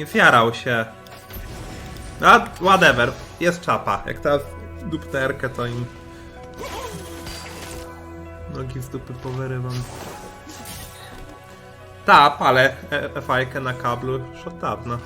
Nie zjarał się. A, whatever. Jest czapa. Jak teraz dupterkę, to im... Nogi z dupy powyrywam. Ta, palę e- fajkę na kablu. Szotadna.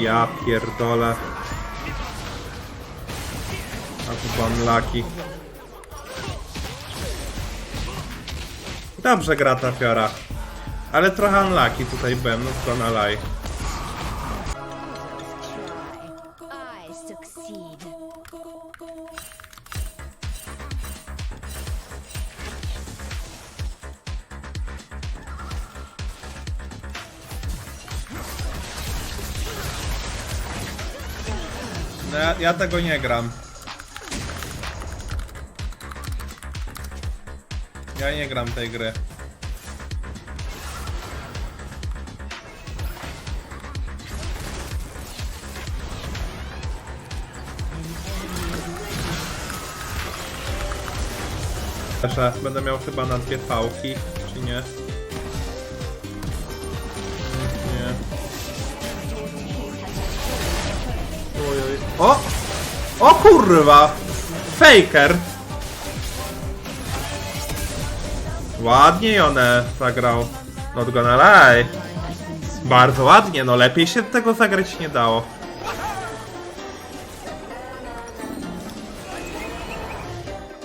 Ja pierdolę. A tu pan Laki. Dobrze gra ta fiora. Ale trochę unlucky tutaj byłem, no to na laj. I. No, ja, ja tego nie gram. Ja nie gram tej gry. Będę miał chyba na dwie pałki, czy? Nie. O! O kurwa! Faker! Ładnie one zagrał. Not gonna lie. Bardzo ładnie, no lepiej się tego zagrać nie dało.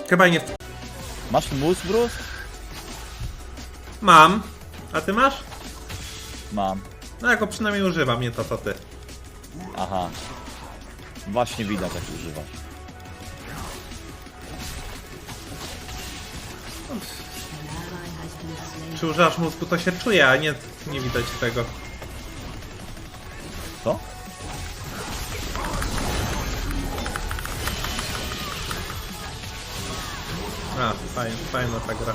Chyba nie. Masz mus, Bruce? Mam. A ty masz? Mam. No ja go przynajmniej używam, nie to co ty. Aha. Właśnie widać jak używasz. Czy używasz mózgu, to się czuje, a nie, nie widać tego. Co? A, fajna, fajna ta gra.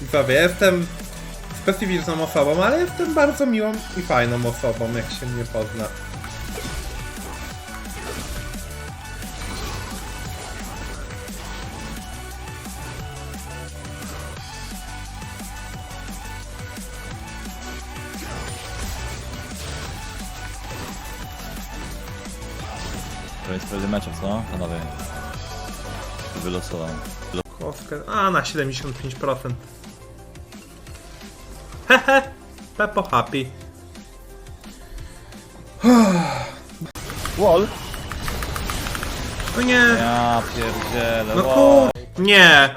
Widzowie, jestem specyficzną osobą, ale jestem bardzo miłą i fajną osobą, jak się mnie pozna. Koniec pewnie meczu, co? Panowie. Wylosowałem. Kostkę, a na 75%. Hehe, Pepo happy. Wall? No nie, Ja pierdzielę, no ku... Nie.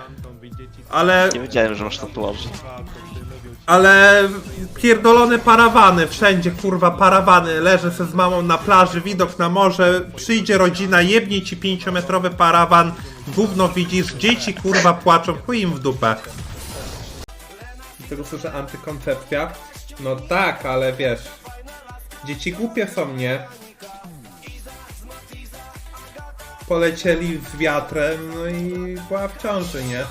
Ale, Nie wiedziałem, że masz tatuaże. ale pierdolone parawany, wszędzie kurwa parawany. Leżę se z mamą na plaży, widok na morze, przyjdzie rodzina, jebnie ci pięciometrowy parawan, gówno widzisz, dzieci kurwa płaczą, chuj im w dupę. Tego słyszę antykoncepcja? No tak, ale wiesz, dzieci głupie są, nie? Polecieli z wiatrem, no i była w ciąży, nie?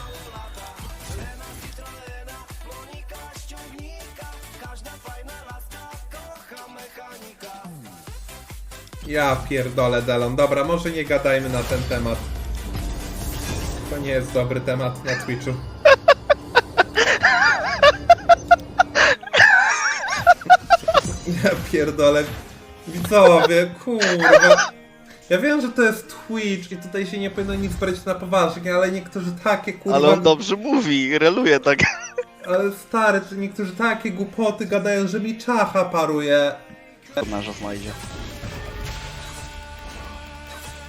Ja pierdolę Delon. Dobra, może nie gadajmy na ten temat. To nie jest dobry temat na Twitchu. Pierdolę. Widzowie, kurwa. Ja wiem, że to jest Twitch i tutaj się nie powinno nic brać na poważnie, ale niektórzy takie kurwa... Ale on dobrze mówi, reluje tak. Ale stary, to niektórzy takie głupoty gadają, że mi czacha paruje. Marza w majdzie.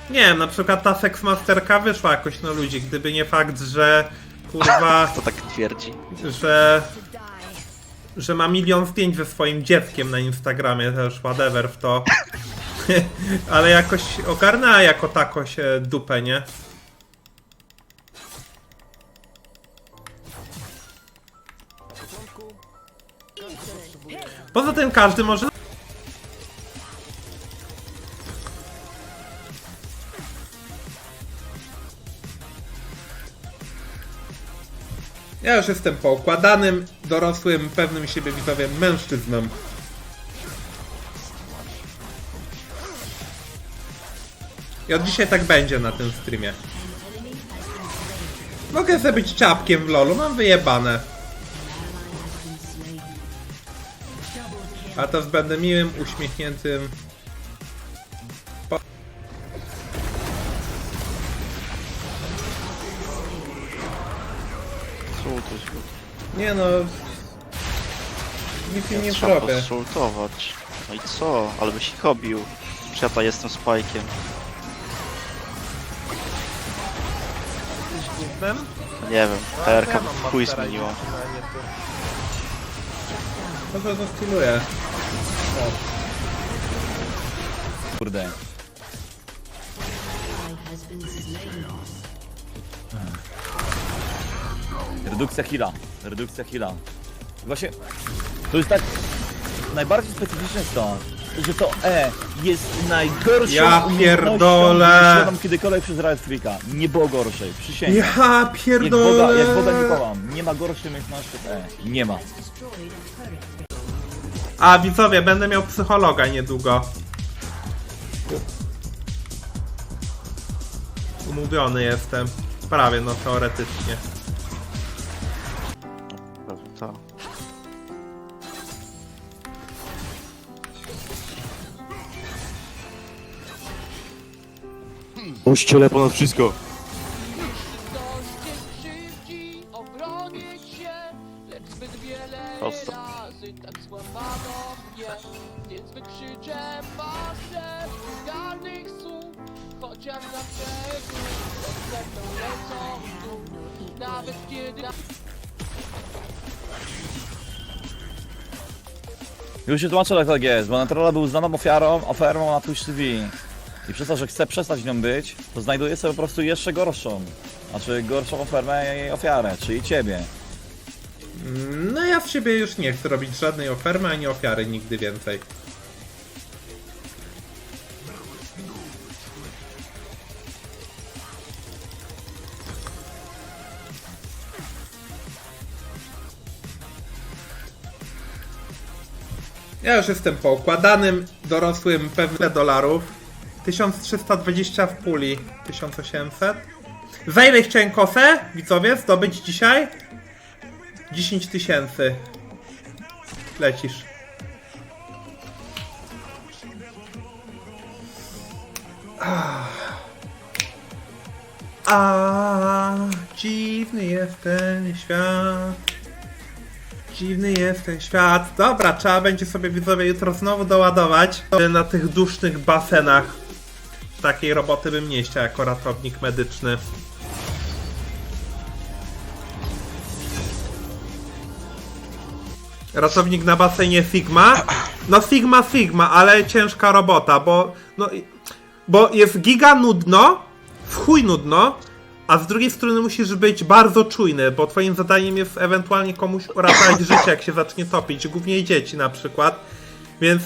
Nie wiem, na przykład ta seksmasterka wyszła jakoś na ludzi, gdyby nie fakt, że kurwa, To tak twierdzi. że, że ma milion zdjęć ze swoim dzieckiem na Instagramie, też whatever w to. Ale jakoś ogarnęła jako tako się dupę, nie? Poza tym każdy może Ja już jestem poukładanym, dorosłym, pewnym siebie widzowie mężczyzną. I od dzisiaj tak będzie na tym streamie. Mogę sobie być czapkiem w lolu, mam wyjebane. A teraz będę miłym, uśmiechniętym. Nie no. Nic im nie Trzeba zrobię. No i co? Ale byś ich obił. Przecież ja jestem spajkiem. Nie wiem, TRK chuj zmieniła. No to zastyluję. Kurde. Redukcja heala. Redukcja heala. Właśnie, to jest tak... Najbardziej specyficzne jest to, że to E jest najgorszą Ja umiejętnością, pierdolę. jaką posiadam kiedykolwiek przez Riot Freaka. Nie było gorszej, przysięgam. Ja Jak pierdolę. jak woda nie kołam. Nie ma gorszej umiejętności od E. Nie ma. A widzowie, będę miał psychologa niedługo. Umówiony jestem. Prawie, no teoretycznie. Tak. Kościele ponad wszystko. Krzywdzi, obronić się, lecz zbyt wiele Prosto. razy tak złamano mnie, więc wykrzyczę masę słów, chociaż na brzegu ze mną lecą w dół, nawet kiedy... Już się tłumaczę, jak tak jest, bo Natrola był znaną ofiarą, ofermą na Twitch TV. I przez to, że chce przestać nią być, to znajduje sobie po prostu jeszcze gorszą. Znaczy gorszą ofermę jej ofiarę, czyli ciebie. No ja z siebie już nie chcę robić żadnej ofermy ani ofiary nigdy więcej. Ja już jestem poukładanym, dorosłym, pewne dolarów. 1320 w puli, 1800. Za ile chciałem kosę, widzowie, zdobyć dzisiaj? 10 tysięcy. Lecisz. A, dziwny jest ten świat. Dziwny jest ten świat. Dobra, trzeba będzie sobie widzowie jutro znowu doładować na tych dusznych basenach. Takiej roboty bym nie chciał jako ratownik medyczny. Ratownik na basenie Sigma. No Sigma Sigma, ale ciężka robota, bo no bo jest giga nudno, w chuj nudno, a z drugiej strony musisz być bardzo czujny, bo twoim zadaniem jest ewentualnie komuś uratować życie, jak się zacznie topić, głównie dzieci na przykład. Więc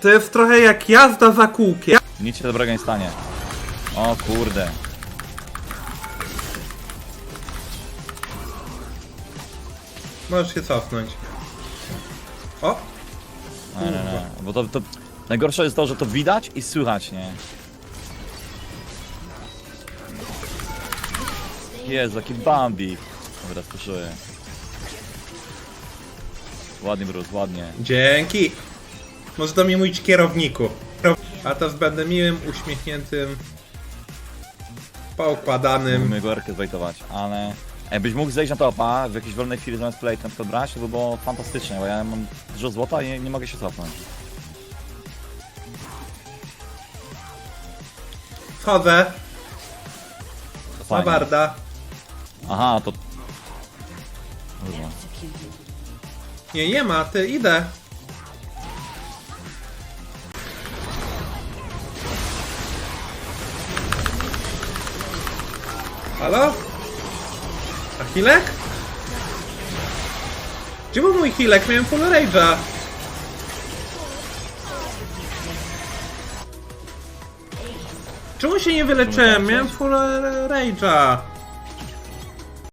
to jest trochę jak jazda za kółkiem. Nic się dobrego nie stanie. O kurde. Możesz się cofnąć. O! Nie, nie, nie. Bo to, to... Najgorsze jest to, że to widać i słychać, nie? Jezu, jaki Bambi. Dobra, słyszymy. Ładnie, Bruce, ładnie. Dzięki! Może do mnie mówić kierowniku. A teraz będę miłym, uśmiechniętym, poukładanym. Musimy go erkę zbejtować, ale... Jakbyś mógł zejść na topa w jakiejś wolnej chwili zamiast play na przykład brać, to by było fantastycznie, bo ja mam dużo złota i nie, nie mogę się cofnąć. Wchodzę, To na fajnie. barda. Aha, to... Kurwa. Nie, nie ma, ty, idę. Halo? A Hilek? Gdzie był mój Hilek? Miałem full rage'a. Czemu się nie wyleczyłem? Miałem full rage'a.